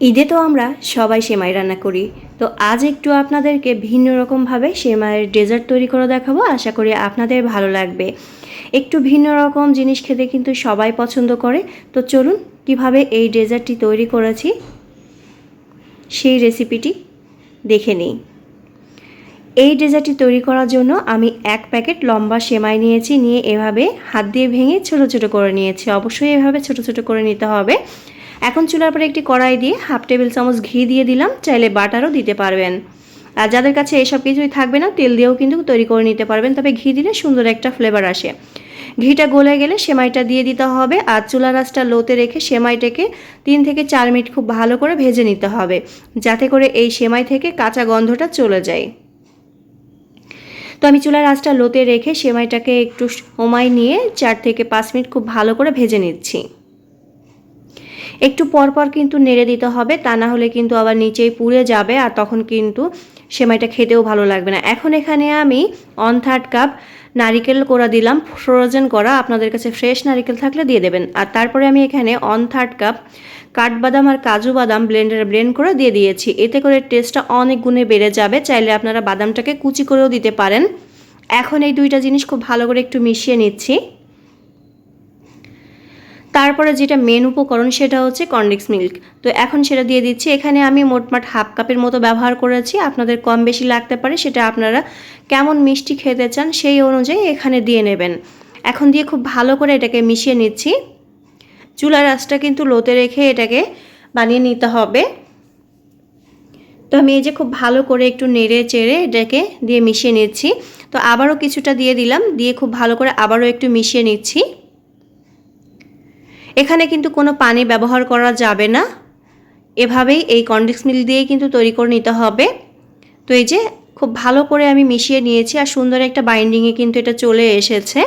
ঈদে তো আমরা সবাই সেমাই রান্না করি। তো আজ একটু আপনাদেরকে ভিন্ন রকমভাবে সেমাইয়ের ডেজার্ট তৈরি করে দেখাবো। আশা করি আপনাদের ভালো লাগবে। একটু ভিন্ন রকম জিনিস খেতে কিন্তু সবাই পছন্দ করে। তো চলুন, কীভাবে এই ডেজার্টটি তৈরি করেছি সেই রেসিপিটি দেখে নিই। এই ডেজার্টটি তৈরি করার জন্য আমি এক প্যাকেট লম্বা সেমাই নিয়েছি। নিয়ে এভাবে হাত দিয়ে ভেঙে ছোট ছোট করে নিয়েছি। অবশ্যই এভাবে ছোট ছোট করে নিতে হবে। এখন চুলার পরে একটি কড়াই দিয়ে হাফ টেবিল চামচ ঘি দিয়ে দিলাম, চাইলে বাটারও দিতে পারবেন। আর যাদের কাছে এসব কিছুই থাকবে না, তেল দিয়েও কিন্তু তৈরি করে নিতে পারবেন, তবে ঘি দিলে সুন্দর একটা ফ্লেভার আসে। ঘিটা গলে গেলে সেমাইটা দিয়ে দিতে হবে, আর চুলা রাসটা লোতে রেখে সেমাইটাকে তিন থেকে চার মিনিট খুব ভালো করে ভেজে নিতে হবে, যাতে করে এই সেমাই থেকে কাঁচা গন্ধটা চলে যায়। তো আমি চুলার আঁচটা লোতে রেখে সেমাইটাকে একটু সময় নিয়ে চার থেকে পাঁচ মিনিট খুব ভালো করে ভেজে নিচ্ছি। একটু পরপর কিন্তু নেড়ে দিতে হবে, তা না হলে কিন্তু আবার নিচেই পুড়ে যাবে আর তখন কিন্তু সেমাইটা খেতেও ভালো লাগবে না। এখন এখানে আমি ওয়ান থার্ড কাপ নারিকেল কোড়া দিলাম, ফ্রোজেন করা, আপনাদের কাছে ফ্রেশ নারিকেল থাকলে দিয়ে দেবেন। আর তারপরে আমি এখানে ওয়ান থার্ড কাপ কাঠবাদাম আর কাজু বাদাম ব্লেন্ডারে ব্লেন্ড করে দিয়ে দিয়েছি। এতে করে টেস্টটা অনেক গুণে বেড়ে যাবে, চাইলে আপনারা বাদামটাকে কুচি করেও দিতে পারেন। এখন এই দুইটা জিনিস খুব ভালো করে একটু মিশিয়ে নিচ্ছি। তারপরে যেটা মেন উপকরণ সেটা হচ্ছে কন্ডেক্স মিল্ক তো এখন সেটা দিয়ে দিচ্ছি। এখানে আমি মোটমাট হাফ কাপের মতো ব্যবহার করেছি। আপনাদের কম বেশি লাগতে পারে, সেটা আপনারা কেমন মিষ্টি খেতে চান সেই অনুযায়ী এখানে দিয়ে নেবেন। এখন দিয়ে খুব ভালো করে এটাকে মিশিয়ে নিচ্ছি। চুলার আঁচটা কিন্তু লোতে রেখে এটাকে বানিয়ে নিতে হবে। তো আমি এই যে খুব ভালো করে একটু নেড়ে চেড়ে এটাকে দিয়ে মিশিয়ে নিচ্ছি। তো আবারও কিছুটা দিয়ে দিলাম। দিয়ে খুব ভালো করে আবারও একটু মিশিয়ে নিচ্ছি। এখানে কিন্তু কোনো পানি ব্যবহার করা যাবে না। এভাবেই এই কন্ডেক্স মিল দিয়েই কিন্তু তৈরি করে নিতে হবে। তো এই যে খুব ভালো করে আমি মিশিয়ে নিয়েছি আর সুন্দর একটা বাইন্ডিংয়ে কিন্তু এটা চলে এসেছে।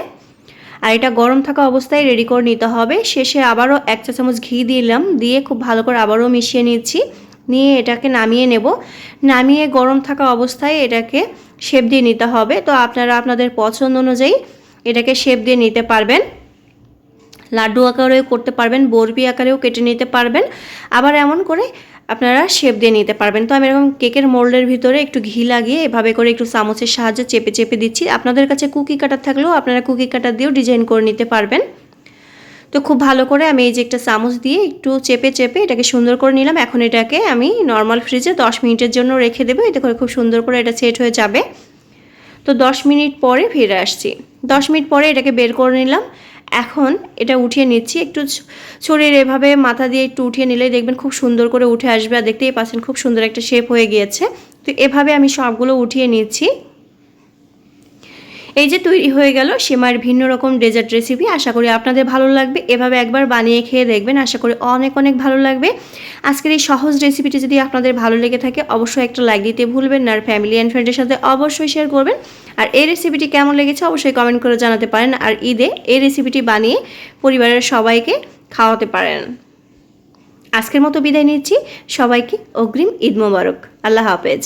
আর এটা গরম থাকা অবস্থায় রেডি করে নিতে হবে। শেষে আবারও এক চা চামচ ঘি দিলাম, দিয়ে খুব ভালো করে আবারও মিশিয়ে নিচ্ছি। নিয়ে এটাকে নামিয়ে নেব। নামিয়ে গরম থাকা অবস্থায় এটাকে শেপ দিয়ে নিতে হবে। তো আপনারা আপনাদের পছন্দ অনুযায়ী এটাকে শেপ দিয়ে নিতে পারবেন। লাড্ডু আকারেও করতে পারবেন, বরফি আকারেও কেটে নিতে পারবেন। আবার এমন করে আপনারা শেপ দিয়ে নিতে পারবেন। তো আমি এরকম কেকের মোল্ডের ভিতরে একটু ঘি লাগিয়ে এভাবে করে একটু চামচের সাহায্যে চেপে চেপে দিচ্ছি। আপনাদের কাছে কুকি কাটার থাকলেও আপনারা কুকি কাটার দিয়েও ডিজাইন করে নিতে পারবেন। তো খুব ভালো করে আমি এই যে একটা চামচ দিয়ে একটু চেপে চেপে এটাকে সুন্দর করে নিলাম। এখন এটাকে আমি নর্মাল ফ্রিজে দশ মিনিটের জন্য রেখে দেবো। এতে করে খুব সুন্দর করে এটা সেট হয়ে যাবে। তো দশ মিনিট পরে ফিরে আসছি। দশ মিনিট পরে এটাকে বের করে নিলাম। এখন এটা উঠিয়ে নিচ্ছি। একটু শরীর এভাবে মাথা দিয়ে একটু উঠিয়ে নিলে দেখবেন খুব সুন্দর করে উঠে আসবে আর দেখতেই পাচ্ছেন খুব সুন্দর একটা শেপ হয়ে গিয়েছে। তো এভাবে আমি সবগুলো উঠিয়ে নিচ্ছি। এই যে তৈরি হয়ে গেল সেমার ভিন্ন রকম ডেজার্ট রেসিপি আশা করি আপনাদের ভালো লাগবে। এভাবে একবার বানিয়ে খেয়ে দেখবেন, আশা করি অনেক অনেক ভালো লাগবে। আজকের এই সহজ রেসিপিটি যদি আপনাদের ভালো লেগে থাকে, অবশ্যই একটা লাইক দিতে ভুলবেন আর ফ্যামিলি অ্যান্ড ফ্রেন্ডের সাথে অবশ্যই শেয়ার করবেন। আর এই রেসিপিটি কেমন লেগেছে অবশ্যই কমেন্ট করে জানাতে পারেন। আর ঈদে এই রেসিপিটি বানিয়ে পরিবারের সবাইকে খাওয়াতে পারেন। আজকের মতো বিদায় নিচ্ছি। সবাইকে অগ্রিম ঈদ মোবারক। আল্লাহ হাফেজ।